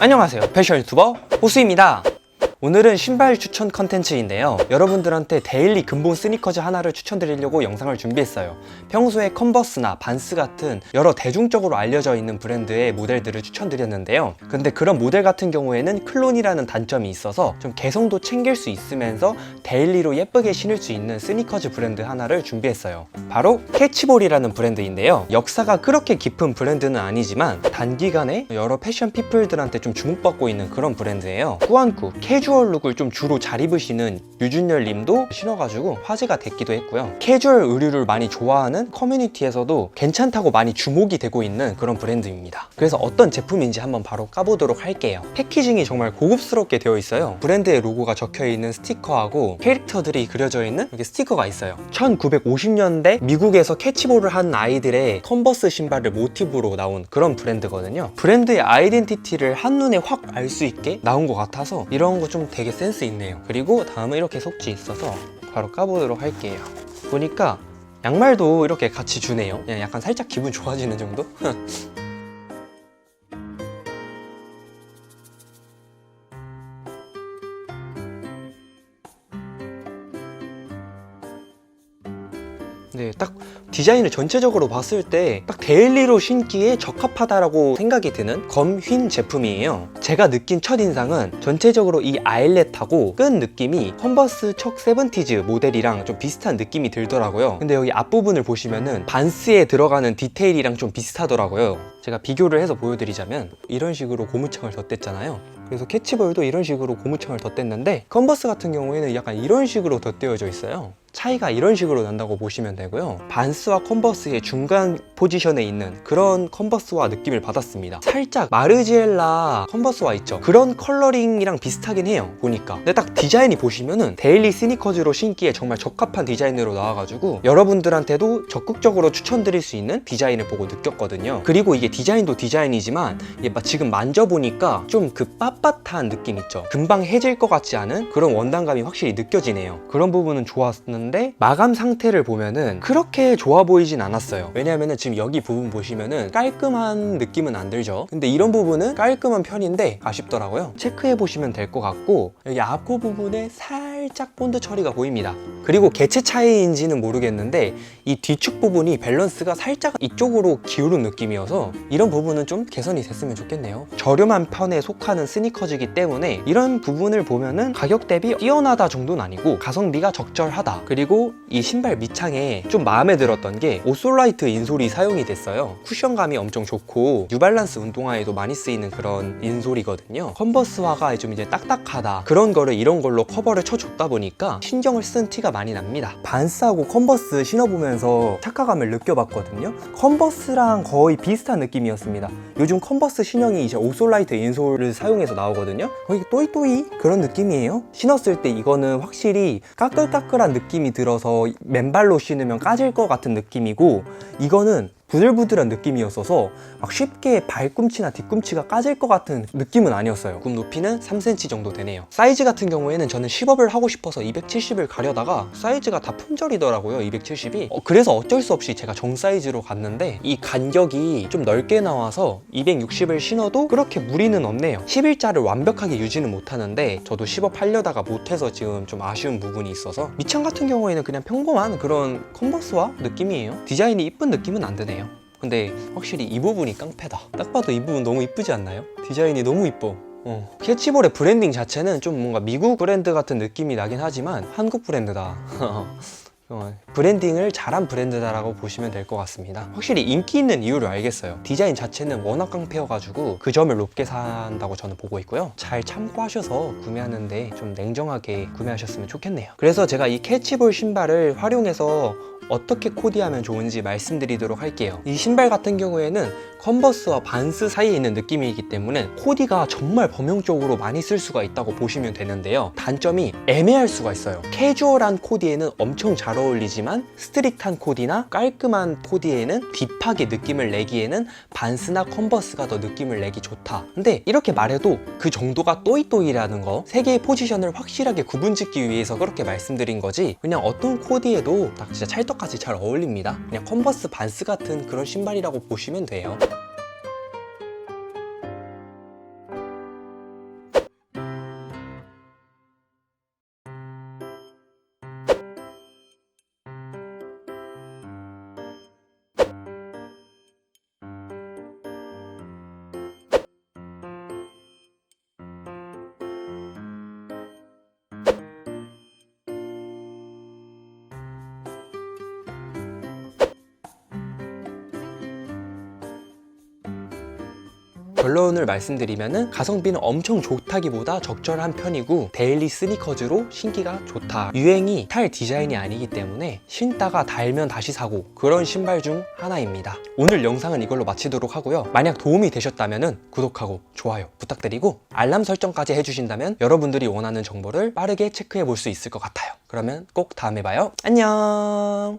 안녕하세요. 패션 유튜버 호수입니다 오늘은 신발 추천 컨텐츠인데요. 여러분들한테 데일리 근본 스니커즈 하나를 추천드리려고 영상을 준비했어요. 평소에 컨버스나 반스 같은 여러 대중적으로 알려져 있는 브랜드의 모델들을 추천드렸는데요. 근데 그런 모델 같은 경우에는 클론이라는 단점이 있어서 좀 개성도 챙길 수 있으면서 데일리로 예쁘게 신을 수 있는 스니커즈 브랜드 하나를 준비했어요. 바로 캐치볼이라는 브랜드인데요. 역사가 그렇게 깊은 브랜드는 아니지만 단기간에 여러 패션 피플들한테 좀 주목받고 있는 그런 브랜드예요. 꾸안꾸, 캐주얼 룩을 좀 주로 잘 입으시는 유준열 님도 신어가지고 화제가 됐기도 했고요. 캐주얼 의류를 많이 좋아하는 커뮤니티에서도 괜찮다고 많이 주목이 되고 있는 그런 브랜드입니다. 그래서 어떤 제품인지 한번 바로 까보도록 할게요. 패키징이 정말 고급스럽게 되어 있어요. 브랜드의 로고가 적혀 있는 스티커하고 캐릭터들이 그려져 있는 이렇게 스티커가 있어요. 1950년대 미국에서 캐치볼을 한 아이들의 컨버스 신발을 모티브로 나온 그런 브랜드거든요. 브랜드의 아이덴티티를 한눈에 확 알 수 있게 나온 것 같아서 이런 거 좀 되게 센스 있네요. 그리고 다음은 이렇게 속지 있어서 바로 까보도록 할게요. 보니까 양말도 이렇게 같이 주네요. 그냥 약간 살짝 기분 좋아지는 정도? 네, 딱 디자인을 전체적으로 봤을 때 딱 데일리로 신기에 적합하다라고 생각이 드는 검휜 제품이에요. 제가 느낀 첫인상은 전체적으로 이 아일렛하고 끈 느낌이 컨버스 척 세븐티즈 모델이랑 좀 비슷한 느낌이 들더라고요. 근데 여기 앞부분을 보시면은 반스에 들어가는 디테일이랑 좀 비슷하더라고요. 제가 비교를 해서 보여드리자면 이런 식으로 고무창을 덧댔잖아요. 그래서 캐치볼도 이런 식으로 고무창을 덧댔는데 컨버스 같은 경우에는 약간 이런 식으로 덧대어져 있어요. 차이가 이런 식으로 난다고 보시면 되고요. 반스와 컨버스의 중간 포지션에 있는 그런 컨버스와 느낌을 받았습니다. 살짝 마르지엘라 컨버스와 있죠. 그런 컬러링이랑 비슷하긴 해요. 보니까. 근데 딱 디자인이 보시면은 데일리 스니커즈로 신기에 정말 적합한 디자인으로 나와가지고 여러분들한테도 적극적으로 추천드릴 수 있는 디자인을 보고 느꼈거든요. 그리고 이게 디자인도 디자인이지만 이게 막 지금 만져보니까 좀 그 빳빳한 느낌 있죠. 금방 해질 것 같지 않은 그런 원단감이 확실히 느껴지네요. 그런 부분은 좋았는데 마감 상태를 보면은 그렇게 좋아 보이진 않았어요. 왜냐면은 지금 여기 부분 보시면은 깔끔한 느낌은 안 들죠. 근데 이런 부분은 깔끔한 편인데 아쉽더라고요. 체크해 보시면 될 것 같고 여기 앞코 부분에 살 짝 본드 처리가 보입니다. 그리고 개체 차이인지는 모르겠는데 이 뒤축 부분이 밸런스가 살짝 이쪽으로 기울은 느낌이어서 이런 부분은 좀 개선이 됐으면 좋겠네요. 저렴한 편에 속하는 스니커즈이기 때문에 이런 부분을 보면은 가격 대비 뛰어나다 정도는 아니고 가성비가 적절하다. 그리고 이 신발 밑창에 좀 마음에 들었던 게 오솔라이트 인솔이 사용이 됐어요. 쿠션감이 엄청 좋고 뉴발란스 운동화에도 많이 쓰이는 그런 인솔이거든요. 컨버스화가 좀 이제 딱딱하다. 그런 거를 이런 걸로 커버를 쳐 줬다 보니까 신경을 쓴 티가 많이 납니다. 반스하고 컨버스 신어보면서 착화감을 느껴봤거든요. 컨버스랑 거의 비슷한 느낌이었습니다. 요즘 컨버스 신형이 이제 오솔라이트 인솔을 사용해서 나오거든요. 거의 또이또이 그런 느낌이에요. 신었을 때 이거는 확실히 까끌까끌한 느낌이 들어서 맨발로 신으면 까질 것 같은 느낌이고 이거는 부들부들한 느낌이었어서 막 쉽게 발꿈치나 뒤꿈치가 까질 것 같은 느낌은 아니었어요. 굽 높이는 3cm 정도 되네요. 사이즈 같은 경우에는 저는 10업을 하고 싶어서 270을 가려다가 사이즈가 다 품절이더라고요. 270이. 어, 그래서 어쩔 수 없이 제가 정 사이즈로 갔는데 이 간격이 좀 넓게 나와서 260을 신어도 그렇게 무리는 없네요. 11자를 완벽하게 유지는 못하는데 저도 10업 하려다가 못해서 지금 좀 아쉬운 부분이 있어서 밑창 같은 경우에는 그냥 평범한 그런 컨버스와 느낌이에요. 디자인이 이쁜 느낌은 안 드네요. 근데 확실히 이 부분이 깡패다. 딱 봐도 이 부분 너무 이쁘지 않나요? 디자인이 너무 이뻐. 어. 캐치볼의 브랜딩 자체는 좀 뭔가 미국 브랜드 같은 느낌이 나긴 하지만 한국 브랜드다. 어, 브랜딩을 잘한 브랜드다라고 보시면 될 것 같습니다. 확실히 인기 있는 이유를 알겠어요. 디자인 자체는 워낙 깡패여가지고 그 점을 높게 산다고 저는 보고 있고요. 잘 참고하셔서 구매하는데 좀 냉정하게 구매하셨으면 좋겠네요. 그래서 제가 이 캐치볼 신발을 활용해서 어떻게 코디하면 좋은지 말씀드리도록 할게요. 이 신발 같은 경우에는 컨버스와 반스 사이에 있는 느낌이기 때문에 코디가 정말 범용적으로 많이 쓸 수가 있다고 보시면 되는데요. 단점이 애매할 수가 있어요. 캐주얼한 코디에는 엄청 잘 어울리지만 스트릭한 코디나 깔끔한 코디에는 딥하게 느낌을 내기에는 반스나 컨버스가 더 느낌을 내기 좋다. 근데 이렇게 말해도 그 정도가 또이또이라는 거, 세 개의 포지션을 확실하게 구분짓기 위해서 그렇게 말씀드린 거지. 그냥 어떤 코디에도 딱 진짜 찰떡 같이 잘 어울립니다. 그냥 컨버스 반스 같은 그런 신발이라고 보시면 돼요. 결론을 말씀드리면은 가성비는 엄청 좋다기보다 적절한 편이고 데일리 스니커즈로 신기가 좋다. 유행이 탈 디자인이 아니기 때문에 신다가 달면 다시 사고 그런 신발 중 하나입니다. 오늘 영상은 이걸로 마치도록 하고요. 만약 도움이 되셨다면은 구독하고 좋아요 부탁드리고 알람 설정까지 해주신다면 여러분들이 원하는 정보를 빠르게 체크해 볼 수 있을 것 같아요. 그러면 꼭 다음에 봐요. 안녕.